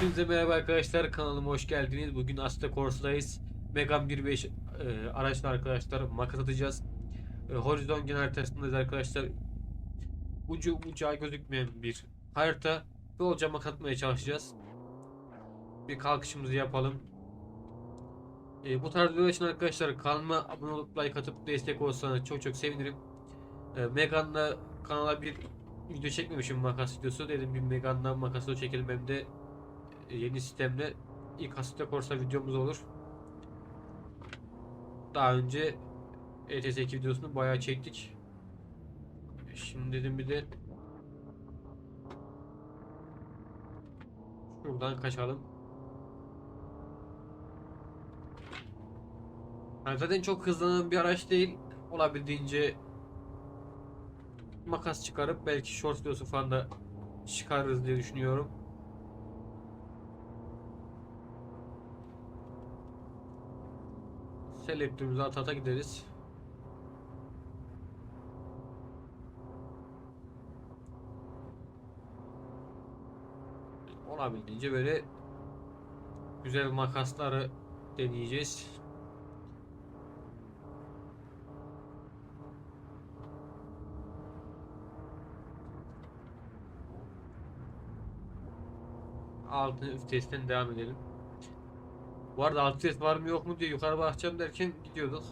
Hepinize merhaba arkadaşlar kanalıma hoş geldiniz. Bugün Astra Corsa'dayız. Megan 1.5 e, araçla arkadaşlar makas atacağız. E, Horizon genel haritasındayız arkadaşlar. Ucu bucağı gözükmeyen bir harita. Bolca makas atmaya çalışacağız. Bir kalkışımızı yapalım. E, bu tarz videolar için arkadaşlar kanalıma abone olup like atıp destek olsanız çok çok sevinirim. E, Megan'la kanala bir video çekmemişim makas videosu. Dedim bir Megan'dan makası çekelim hem de yeni sistemle ilk Assetto Corsa videomuz olur. Daha önce E ETS2 videosunu bayağı çektik. Şimdi dedim bir de şuradan kaçalım. Yani zaten çok hızlanan bir araç değil. Olabildiğince makas çıkarıp belki short videosu falan da çıkarırız diye düşünüyorum. Selektörümüzü ata ata gideriz. Olabildiğince böyle güzel makasları deneyeceğiz. Altın üftesten devam edelim. Bu arada alt ses var mı yok mu diye yukarı bakacağım derken gidiyorduk.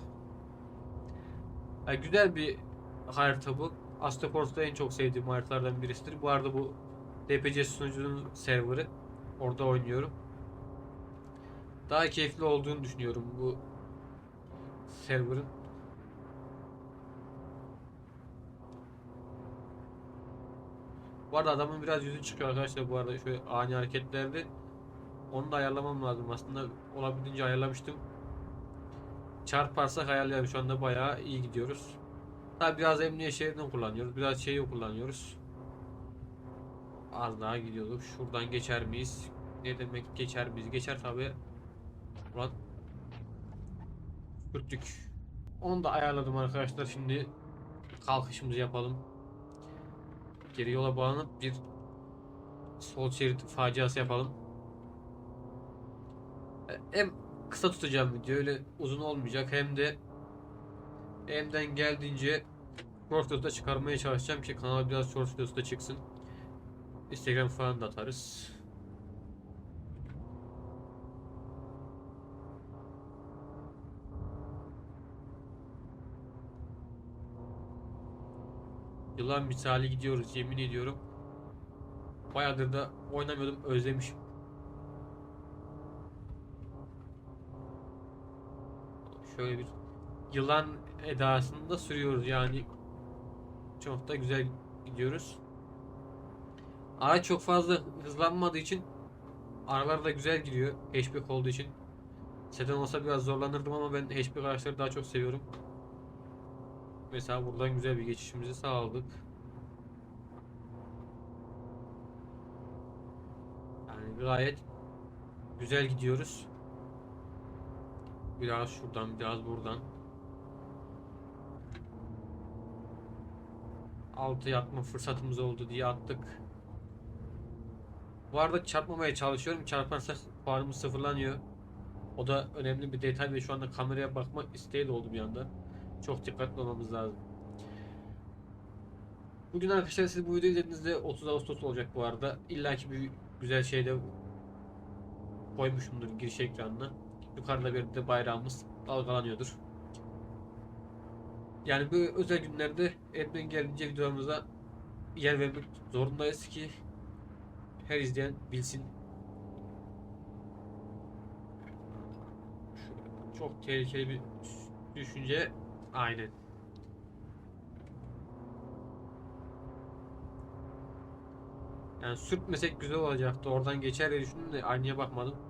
Ya güzel bir harita bu. Astaport'ta en çok sevdiğim haritalardan birisidir. Bu arada bu DPC sunucunun serverı. Orada oynuyorum. Daha keyifli olduğunu düşünüyorum bu serverın. Bu arada adamın biraz yüzü çıkıyor arkadaşlar bu arada şöyle ani hareketlerde. Onu da ayarlamam lazım aslında olabildiğince ayarlamıştım. Çarparsak ayarlayalım şu anda bayağı iyi gidiyoruz. Tabi biraz emniyet şeridini kullanıyoruz. Biraz şeyi kullanıyoruz. Az daha gidiyorduk. Şuradan geçer miyiz? Ne demek geçer miyiz? Geçer tabi. Ulan. Sürttük. Onu da ayarladım arkadaşlar. Şimdi kalkışımızı yapalım. Geri yola bağlanıp bir sol şerit faciası yapalım. Hem kısa tutacağım video öyle uzun olmayacak hem de elimden geldiğince short videosu da çıkarmaya çalışacağım ki kanala biraz short videosu da çıksın. Instagram falan da atarız. Yılan misali gidiyoruz yemin ediyorum. Bayağıdır da oynamıyordum özlemişim. Şöyle bir yılan edasında sürüyoruz yani. Çok da güzel gidiyoruz. Araç çok fazla hızlanmadığı için aralar da güzel gidiyor. Hatchback olduğu için. Sedan olsa biraz zorlanırdım ama ben hatchback araçları daha çok seviyorum. Mesela buradan güzel bir geçişimizi sağladık. Yani gayet güzel gidiyoruz. Biraz şuradan, biraz buradan. Altı yatma fırsatımız oldu diye attık. Bu arada çarpmamaya çalışıyorum. Çarparsak puanımız sıfırlanıyor. O da önemli bir detay ve şu anda kameraya bakma isteği de oldu bir anda. Çok dikkatli olmamız lazım. Bugün arkadaşlar siz bu videoyu izlediğinizde 30 Ağustos olacak bu arada. İlla ki bir güzel şey de koymuşumdur giriş ekranına. Yukarıda de bayrağımız dalgalanıyordur. Yani bu özel günlerde elimden geldiğince videolarımıza yer vermek zorundayız ki her izleyen bilsin. Çok tehlikeli bir düşünce. Aynen. Yani sürtmesek güzel olacaktı. Oradan geçer diye düşündüm de aynaya bakmadım.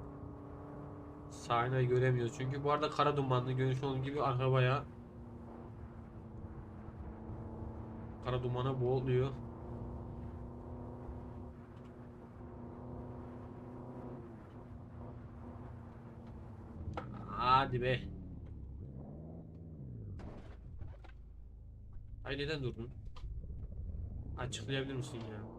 Sahneyi göremiyoruz çünkü. Bu arada kara dumanlı görünüş olduğu gibi arka bayağı kara dumana boğuluyor. Hadi be. Ay neden durdun? Açıklayabilir misin ya?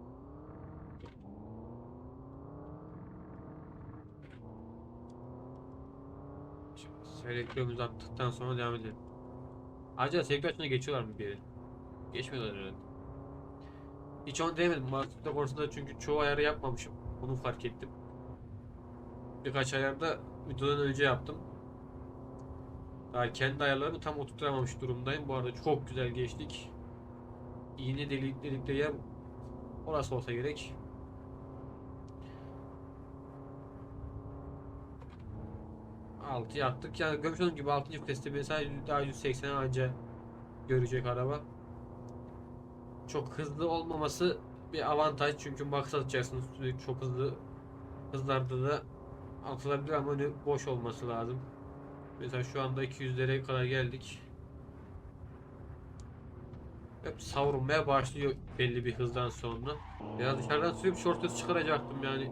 Selektörümüzü attıktan sonra devam edelim. Acaba selektör açısına geçiyorlar mı bir? Geçmiyorlar herhalde. Hiç onu denemedim. Market'te konusunda çünkü çoğu ayarı yapmamışım. Onu fark ettim. Birkaç ayarda videodan önce yaptım. Daha kendi ayarlarımı tam oturtamamış durumdayım. Bu arada çok güzel geçtik. İğne delik dedikleri yer orası olsa gerek. Altı attık yani görmüş olduğunuz gibi 6. viteste mesela daha 180 anca görecek araba. Çok hızlı olmaması bir avantaj çünkü atacaksınız sürekli çok hızlı hızlarda da atılabilir ama önü boş olması lazım. Mesela şu anda 200'lere kadar geldik. Hep savrulmaya başlıyor belli bir hızdan sonra. Biraz dışarıdan sürüp hız çıkaracaktım yani.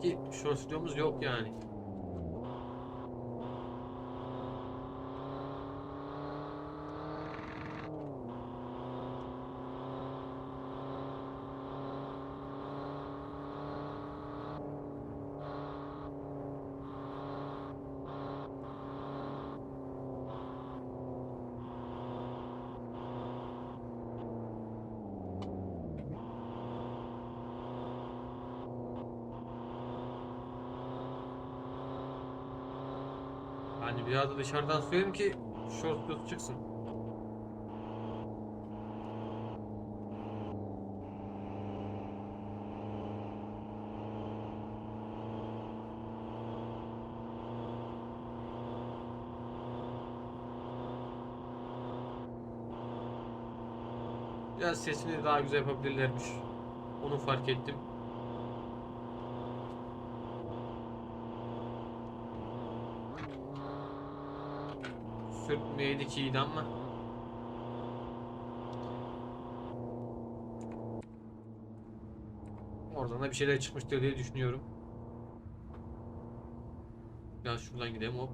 Ki short stüdyomuz yok yani. Hani biraz da dışarıdan söyleyeyim ki stüdyosu çıksın. Biraz sesini daha güzel yapabilirlermiş. Onu fark ettim. Sürtmeyeydik iyiydi ama. Oradan da bir şeyler çıkmıştır diye düşünüyorum. Biraz şuradan gidelim hop.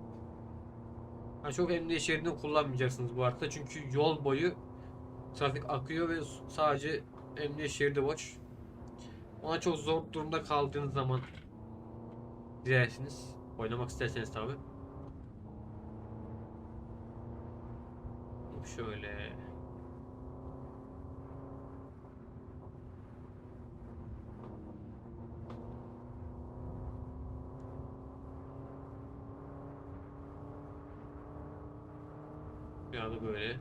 Ha, çok emniyet şeridini kullanmayacaksınız bu arada çünkü yol boyu trafik akıyor ve sadece emniyet şeridi boş. Ona çok zor durumda kaldığınız zaman girersiniz. Oynamak isterseniz Şöyle. Biraz da böyle.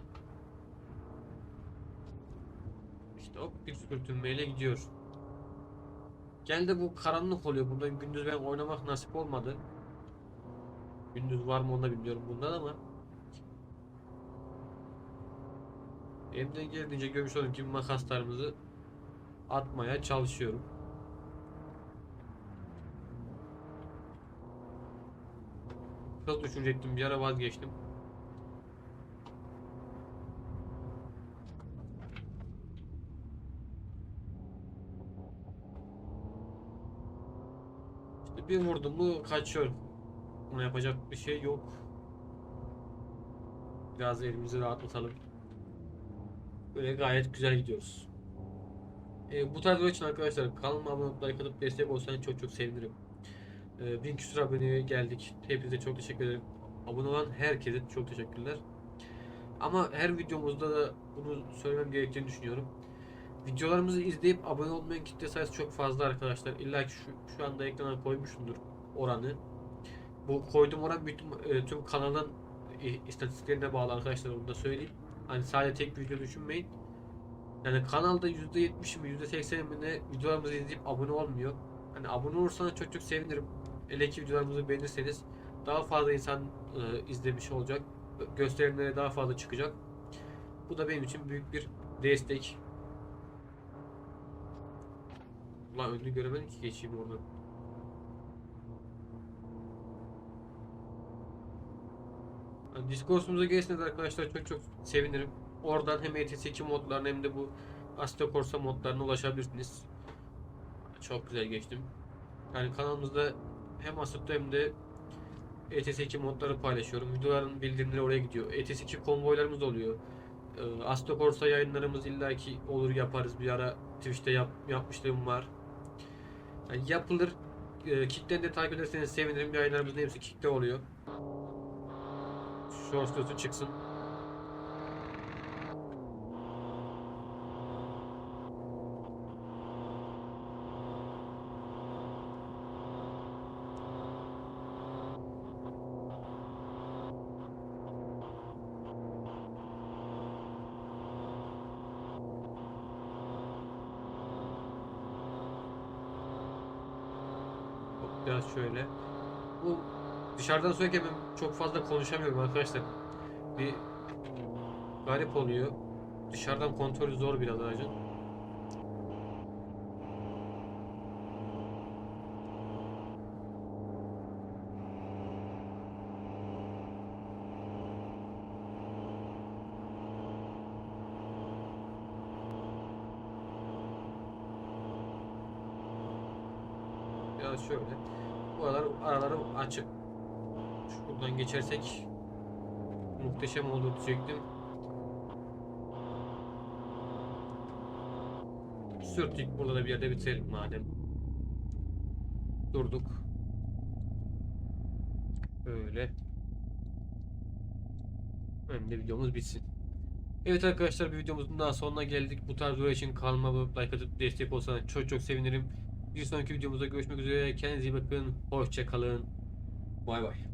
İşte hop bir sürtünmeyle gidiyor. Genelde bu karanlık oluyor. Burada gündüz ben oynamak nasip olmadı. Gündüz var mı onu da bilmiyorum bundan ama. Elimden geldiğince görmüş olduğum gibi makaslarımızı atmaya çalışıyorum. Hız düşürecektim bir ara vazgeçtim. İşte bir vurdum mu kaçıyor. Buna yapacak bir şey yok. Biraz elimizi rahatlatalım. Böyle gayet güzel gidiyoruz. Ee, bu tarz video için arkadaşlar kanalıma abone olup like atıp destek olsanız çok çok sevinirim. Ee, bin küsur aboneye geldik. Hepinize çok teşekkür ederim. Abone olan herkese çok teşekkürler. Ama her videomuzda da bunu söylemem gerektiğini düşünüyorum. Videolarımızı izleyip abone olmayan kitle sayısı çok fazla arkadaşlar. İlla ki şu, şu anda ekrana koymuşumdur oranı. Bu koyduğum oran bütün, e, tüm kanalın e, istatistiklerine bağlı arkadaşlar onu da söyleyeyim. Hani sadece tek video düşünmeyin. Yani kanalda %70 mi %80 mi ne videolarımızı izleyip abone olmuyor. Hani abone olursanız çok çok sevinirim. Hele ki videolarımızı beğenirseniz daha fazla insan e, izlemiş olacak. Gösterimlere daha fazla çıkacak. Bu da benim için büyük bir destek. Ulan önünü göremedim ki geçeyim oradan. Yani Discord'umuza gelirseniz arkadaşlar çok çok sevinirim. Oradan hem ETS2 modlarına hem de bu Assetto Corsa modlarına ulaşabilirsiniz. Çok güzel geçtim. Yani kanalımızda hem Assetto hem de ETS2 modları paylaşıyorum. Videoların bildirimleri oraya gidiyor. ETS2 konvoylarımız oluyor. Ee, Assetto Corsa yayınlarımız illaki olur yaparız. Bir ara Twitch'te yap, yapmışlığım var. Yani yapılır. E, Kick'ten de takip ederseniz sevinirim. Yayınlarımızın hepsi Kick'te oluyor. Shorts videosu çıksın. Biraz şöyle. Dışarıdan söylerken ben çok fazla konuşamıyorum arkadaşlar. Bir garip oluyor. Dışarıdan kontrolü zor biraz aracın. Biraz şöyle. Bu aralar araları açık. Şuradan geçersek muhteşem olur diyecektim. Sürtük burada da bir yerde bitirelim madem. Durduk. Böyle. Önde videomuz bitsin. Evet arkadaşlar bir videomuzun daha sonuna geldik. Bu tarz video için kanalıma like atıp destek olsanız çok çok sevinirim. Bir sonraki videomuzda görüşmek üzere. Kendinize iyi bakın. Hoşça kalın. Bay bay.